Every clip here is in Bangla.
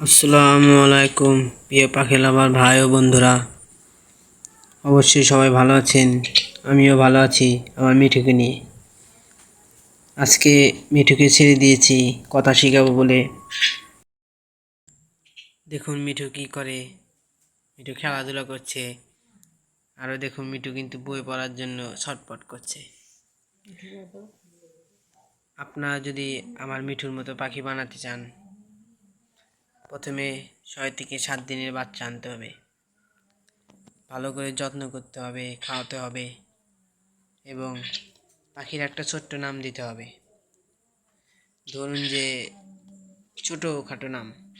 আসসালামু আলাইকুম প্রিয় পাখি লাভার ভাই ও বন্ধুরা। অবশ্যই সবাই ভালো আছেন, আমিও ভালো আছি, আমার মিঠুকে নিয়ে। আজকে মিঠুকে ছেড়ে দিয়েছি, কথা শেখাবো বলে। দেখুন মিঠু কি করে, মিঠু খেলাধুলা করছে, আরও দেখুন মিঠু কিন্তু বই পড়ার জন্য ছটপট করছে। আপনারা যদি আমার মিঠুর মতো পাখি বানাতে চান প্রথমে ছয় থেকে সাত দিনের বাচ্চা আনতে হবে। ভালো করে যত্ন করতে হবে, খাওয়াতে হবে এবং পাখির একটা ছোট্ট নাম দিতে হবে। ধরুন যে ছোটো খাটো নাম,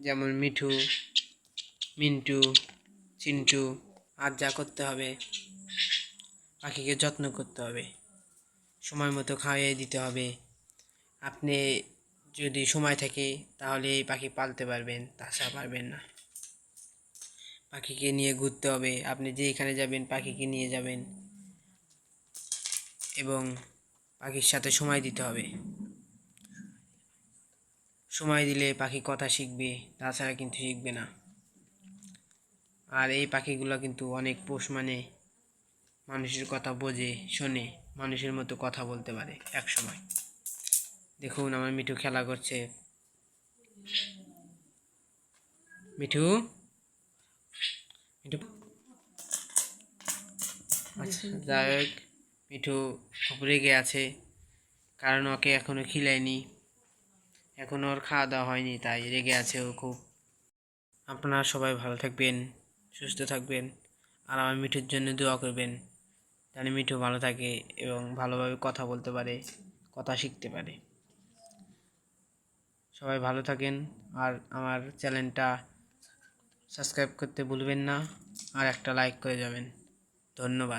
যেমন মিঠু, মিন্টু, চিন্টু, আর যা করতে হবে পাখিকে যত্ন করতে হবে। সময় মতো খাইয়ে দিতে হবে। আপনি যদি সময় থাকে তাহলে এই পাখি পালতে পারবেন, তাছাড়া পারবেন না। পাখিকে নিয়ে ঘুরতে হবে, আপনি যেখানে যাবেন পাখিকে নিয়ে যাবেন এবং পাখির সাথে সময় দিতে হবে। সময় দিলে পাখি কথা শিখবে, তাছাড়া কিন্তু শিখবে না। আর এই পাখিগুলো কিন্তু অনেক পোষ মানে মানুষের কথা বোঝে, শোনে, মানুষের মতো কথা বলতে পারে এক সময় দেখুন আমার মিঠু খেলা করছে। মিঠু? মিঠু? আচ্ছা যাই হোক, মিঠু খুব রেগে আছে, কারণ ওকে এখনও খিলায়নি। এখনও ওর খাওয়া দাওয়া হয়নি, তাই রেগে আছে ও খুব। আপনারা সবাই ভালো থাকবেন, সুস্থ থাকবেন, আর আমার মিঠুর জন্য দোয়া করবেন জানি মিঠু ভালো থাকে এবং ভালোভাবে কথা বলতে পারে, কথা শিখতে পারে। সবাই ভালো থাকেন। আর আমার চ্যানেলটা সাবস্ক্রাইব করতে ভুলবেন না। আর একটা লাইক করে যাবেন। ধন্যবাদ।